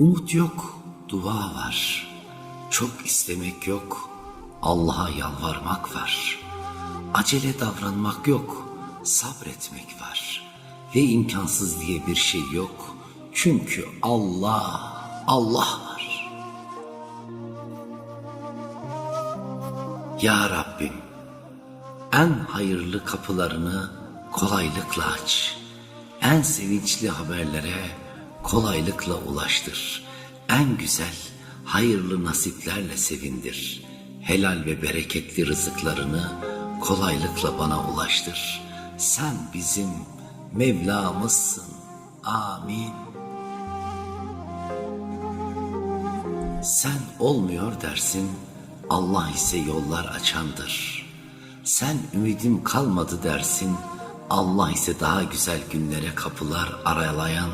Umut yok, dua var. Çok istemek yok, Allah'a yalvarmak var. Acele davranmak yok, sabretmek var. Ve imkansız diye bir şey yok. Çünkü Allah, Allah var. Ya Rabbim, en hayırlı kapılarını kolaylıkla aç. En sevinçli haberlere kolaylıkla ulaştır. En güzel, hayırlı nasiplerle sevindir. Helal ve bereketli rızıklarını kolaylıkla bana ulaştır. Sen bizim Mevlamızsın. Amin. Sen olmuyor dersin, Allah ise yollar açandır. Sen ümidim kalmadı dersin, Allah ise daha güzel günlere kapılar aralayan